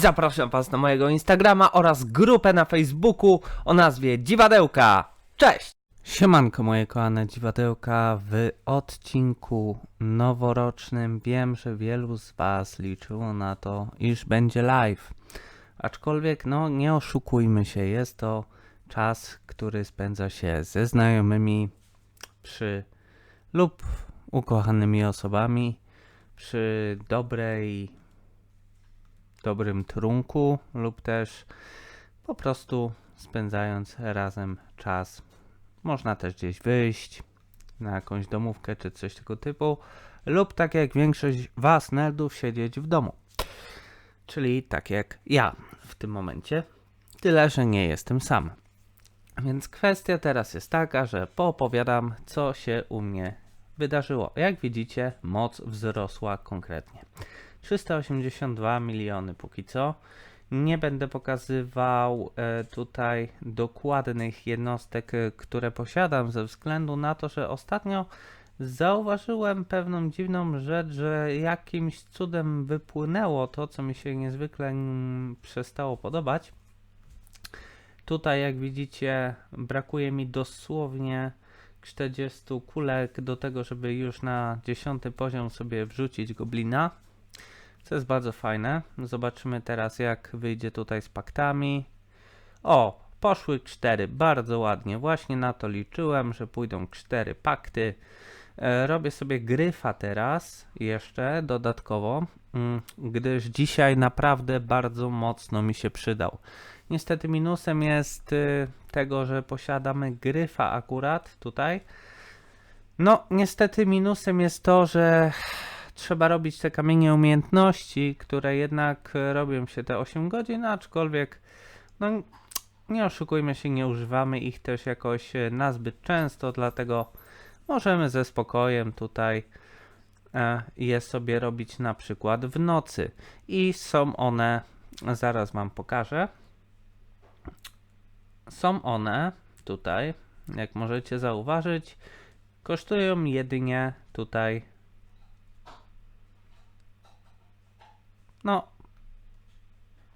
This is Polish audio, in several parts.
zapraszam Was na mojego Instagrama oraz grupę na Facebooku o nazwie Dziwadełka. Cześć! Siemanko moje kochane dziwadełka w odcinku noworocznym. Wiem, że wielu z Was liczyło na to, iż będzie live. Aczkolwiek, no nie oszukujmy się, jest to czas, który spędza się ze znajomymi przy lub ukochanymi osobami przy dobrej dobrym trunku lub też po prostu spędzając razem czas. Można też gdzieś wyjść na jakąś domówkę czy coś tego typu lub tak jak większość was nerdów siedzieć w domu. Czyli tak jak ja w tym momencie. Tyle, że nie jestem sam. Więc kwestia teraz jest taka, że poopowiadam, co się u mnie wydarzyło. Jak widzicie, moc wzrosła konkretnie. 382 miliony póki co. Nie będę pokazywał e, tutaj dokładnych jednostek, e, które posiadam, ze względu na to, że ostatnio zauważyłem pewną dziwną rzecz, że jakimś cudem wypłynęło to, co mi się niezwykle mm, przestało podobać. Tutaj, jak widzicie, brakuje mi dosłownie 40 kulek do tego, żeby już na 10 poziom sobie wrzucić goblina. Co jest bardzo fajne. Zobaczymy teraz, jak wyjdzie tutaj z paktami. O, poszły cztery, bardzo ładnie. Właśnie na to liczyłem, że pójdą cztery pakty. E, robię sobie gryfa teraz, jeszcze dodatkowo, mm, gdyż dzisiaj naprawdę bardzo mocno mi się przydał. Niestety minusem jest y, tego, że posiadamy gryfa akurat tutaj. No, niestety minusem jest to, że trzeba robić te kamienie umiejętności, które jednak e, robią się te 8 godzin, aczkolwiek no nie oszukujmy się, nie używamy ich też jakoś e, nazbyt często, dlatego możemy ze spokojem tutaj e, je sobie robić na przykład w nocy. I są one, zaraz wam pokażę, są one tutaj, jak możecie zauważyć, kosztują jedynie tutaj No,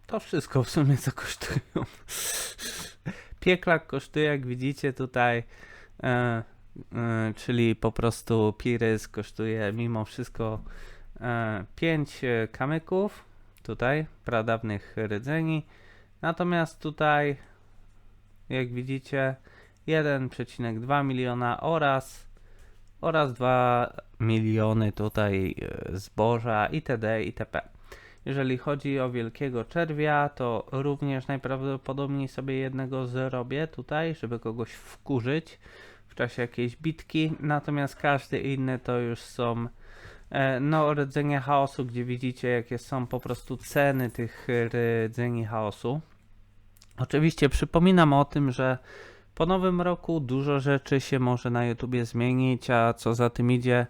to wszystko w sumie co kosztują. Pieklak kosztuje, jak widzicie tutaj, e, e, czyli po prostu Pirys kosztuje mimo wszystko e, 5 kamyków, tutaj, pradawnych rdzeni. Natomiast tutaj, jak widzicie, 1,2 miliona oraz oraz 2 miliony tutaj e, zboża itd. itp. Jeżeli chodzi o wielkiego czerwia, to również najprawdopodobniej sobie jednego zrobię tutaj, żeby kogoś wkurzyć w czasie jakiejś bitki. Natomiast każdy inny to już są e, no, rdzenie chaosu, gdzie widzicie jakie są po prostu ceny tych rdzeni chaosu. Oczywiście przypominam o tym, że po nowym roku dużo rzeczy się może na YouTubie zmienić, a co za tym idzie,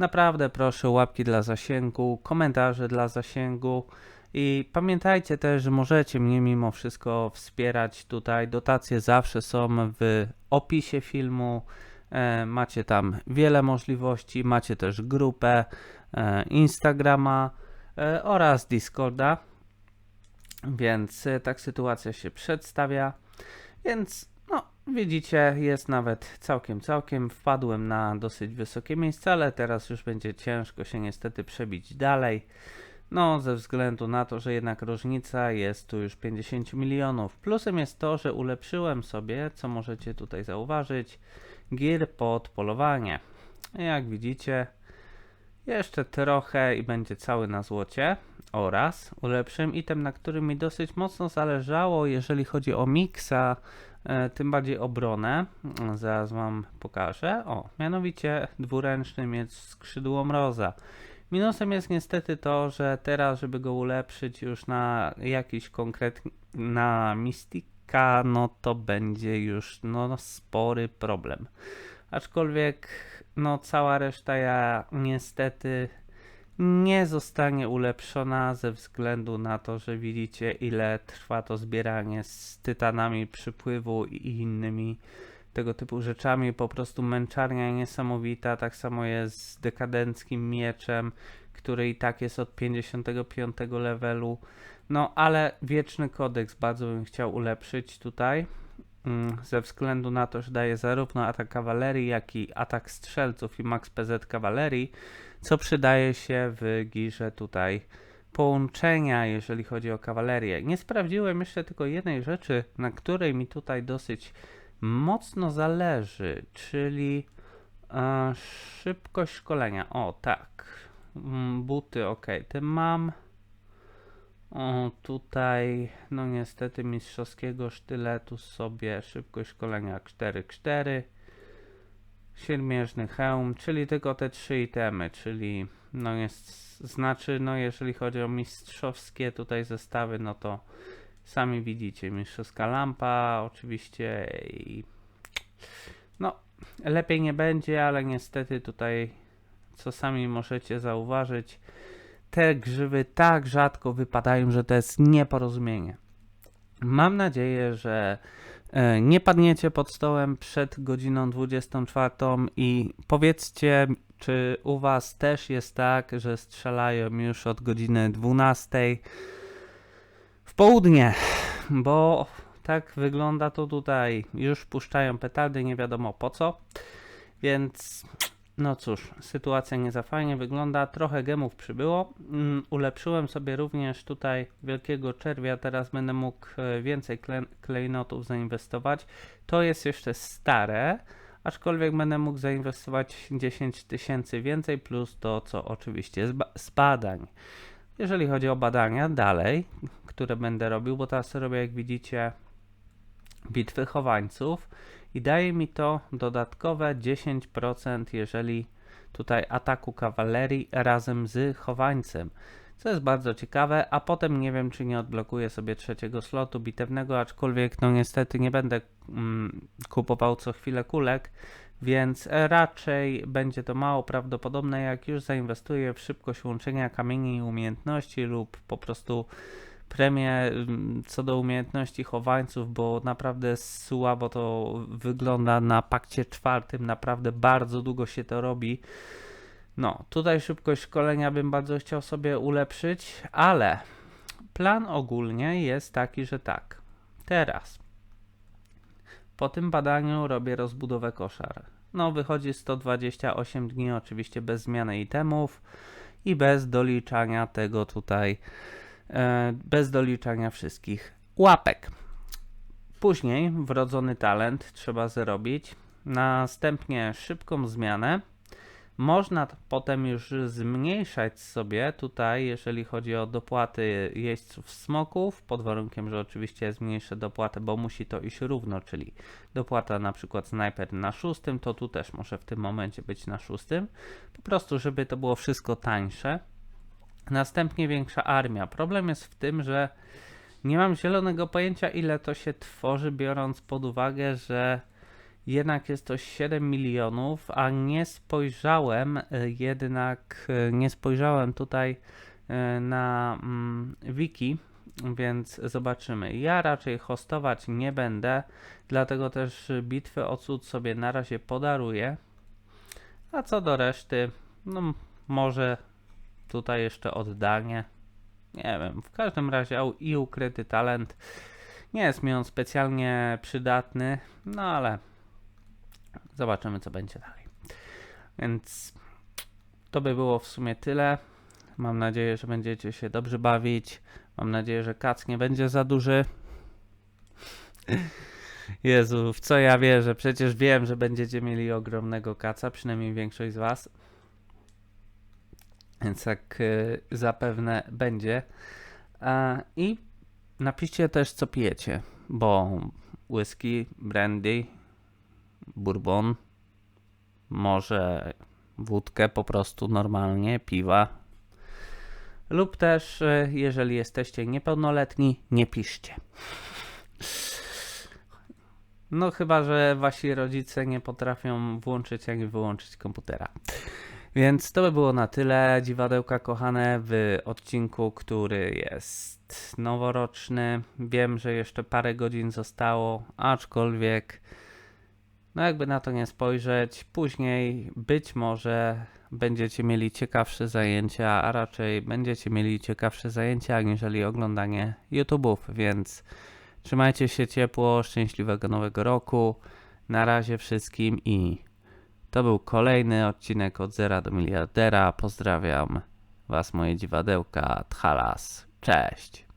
Naprawdę proszę łapki dla zasięgu, komentarze dla zasięgu i pamiętajcie też, że możecie mnie mimo wszystko wspierać tutaj. Dotacje zawsze są w opisie filmu. E, macie tam wiele możliwości, macie też grupę e, Instagrama e, oraz Discorda. Więc e, tak sytuacja się przedstawia. Więc Widzicie, jest nawet całkiem, całkiem. Wpadłem na dosyć wysokie miejsce, ale teraz już będzie ciężko się niestety przebić dalej. No, ze względu na to, że jednak różnica jest tu już 50 milionów. Plusem jest to, że ulepszyłem sobie, co możecie tutaj zauważyć, gier pod polowanie. Jak widzicie, jeszcze trochę i będzie cały na złocie. Oraz ulepszyłem item, na którym mi dosyć mocno zależało, jeżeli chodzi o miksa tym bardziej obronę. Zaraz wam pokażę. O, mianowicie dwuręczny mieć skrzydło mroza. Minusem jest niestety to, że teraz, żeby go ulepszyć już na jakiś konkretny, na Mystika, no to będzie już no, spory problem. Aczkolwiek, no cała reszta ja niestety nie zostanie ulepszona ze względu na to, że widzicie ile trwa to zbieranie z tytanami przypływu i innymi tego typu rzeczami. Po prostu męczarnia niesamowita. Tak samo jest z dekadenckim mieczem, który i tak jest od 55 levelu. No, ale wieczny kodeks bardzo bym chciał ulepszyć tutaj. Mm, Ze względu na to, że daje zarówno atak kawalerii, jak i atak strzelców i max PZ kawalerii, co przydaje się w girze tutaj połączenia, jeżeli chodzi o kawalerię. Nie sprawdziłem jeszcze tylko jednej rzeczy, na której mi tutaj dosyć mocno zależy, czyli e, szybkość szkolenia. O, tak. Mm, Buty, ok. Ty mam. O, tutaj, no niestety, mistrzowskiego sztyletu sobie szybkość szkolenia 4-4. Siermierzny hełm, czyli tylko te trzy itemy, czyli no jest, znaczy, no jeżeli chodzi o mistrzowskie tutaj zestawy, no to sami widzicie, mistrzowska lampa oczywiście i no lepiej nie będzie, ale niestety tutaj co sami możecie zauważyć, te grzywy tak rzadko wypadają, że to jest nieporozumienie. Mam nadzieję, że e, nie padniecie pod stołem przed godziną 24 i powiedzcie, czy u Was też jest tak, że strzelają już od godziny 12 w południe, bo tak wygląda to tutaj. Już puszczają petardy, nie wiadomo po co, więc no cóż, sytuacja nie za fajnie wygląda. Trochę gemów przybyło. Mm, Ulepszyłem sobie również tutaj wielkiego czerwia. Teraz będę mógł e, więcej kle- klejnotów zainwestować. To jest jeszcze stare, aczkolwiek będę mógł zainwestować 10 tysięcy więcej, plus to, co oczywiście z, z badań. Jeżeli chodzi o badania dalej, które będę robił, bo teraz robię, jak widzicie, bitwy chowańców i daje mi to dodatkowe 10%, jeżeli tutaj ataku kawalerii razem z chowańcem. Co jest bardzo ciekawe, a potem nie wiem, czy nie odblokuję sobie trzeciego slotu bitewnego, aczkolwiek no niestety nie będę mm, kupował co chwilę kulek, więc raczej będzie to mało prawdopodobne, jak już zainwestuję w szybkość łączenia kamieni i umiejętności lub po prostu premię mm, co do umiejętności chowańców, bo naprawdę słabo to wygląda na pakcie czwartym, naprawdę bardzo długo się to robi. No, tutaj szybkość szkolenia bym bardzo chciał sobie ulepszyć, ale plan ogólnie jest taki, że tak. Teraz po tym badaniu robię rozbudowę koszar. No, wychodzi 128 dni, oczywiście bez zmiany itemów i bez doliczania tego tutaj, bez doliczania wszystkich łapek. Później wrodzony talent trzeba zrobić. Następnie szybką zmianę. Można potem już zmniejszać sobie tutaj, jeżeli chodzi o dopłaty jeźdźców smoków, pod warunkiem, że oczywiście zmniejszę dopłatę, bo musi to iść równo, czyli dopłata na przykład snajper na szóstym, to tu też może w tym momencie być na szóstym, po prostu żeby to było wszystko tańsze. Następnie większa armia. Problem jest w tym, że nie mam zielonego pojęcia, ile to się tworzy, biorąc pod uwagę, że jednak jest to 7 milionów, a nie spojrzałem e, jednak, e, nie spojrzałem tutaj e, na mm, wiki, więc zobaczymy. Ja raczej hostować nie będę, dlatego też bitwy o cud sobie na razie podaruję. A co do reszty, no może tutaj jeszcze oddanie. Nie wiem, w każdym razie i ukryty talent nie jest mi on specjalnie przydatny, no ale zobaczymy co będzie dalej. Więc to by było w sumie tyle. Mam nadzieję, że będziecie się dobrze bawić. Mam nadzieję, że kac nie będzie za duży. Jezu, w co ja wierzę? Przecież wiem, że będziecie mieli ogromnego kaca, przynajmniej większość z Was. Więc tak y, zapewne będzie. I napiszcie też, co pijecie, bo whisky, brandy, bourbon, może wódkę po prostu normalnie, piwa. Lub też, y, jeżeli jesteście niepełnoletni, nie piszcie. No chyba, że wasi rodzice nie potrafią włączyć ani wyłączyć komputera. Więc to by było na tyle, dziwadełka kochane, w odcinku, który jest noworoczny. Wiem, że jeszcze parę godzin zostało, aczkolwiek No jakby na to nie spojrzeć, później być może będziecie mieli ciekawsze zajęcia, a raczej będziecie mieli ciekawsze zajęcia aniżeli oglądanie YouTube'ów, więc trzymajcie się ciepło, szczęśliwego nowego roku. Na razie wszystkim i to był kolejny odcinek od zera do miliardera. Pozdrawiam Was moje dziwadełka. Tchalas. Cześć.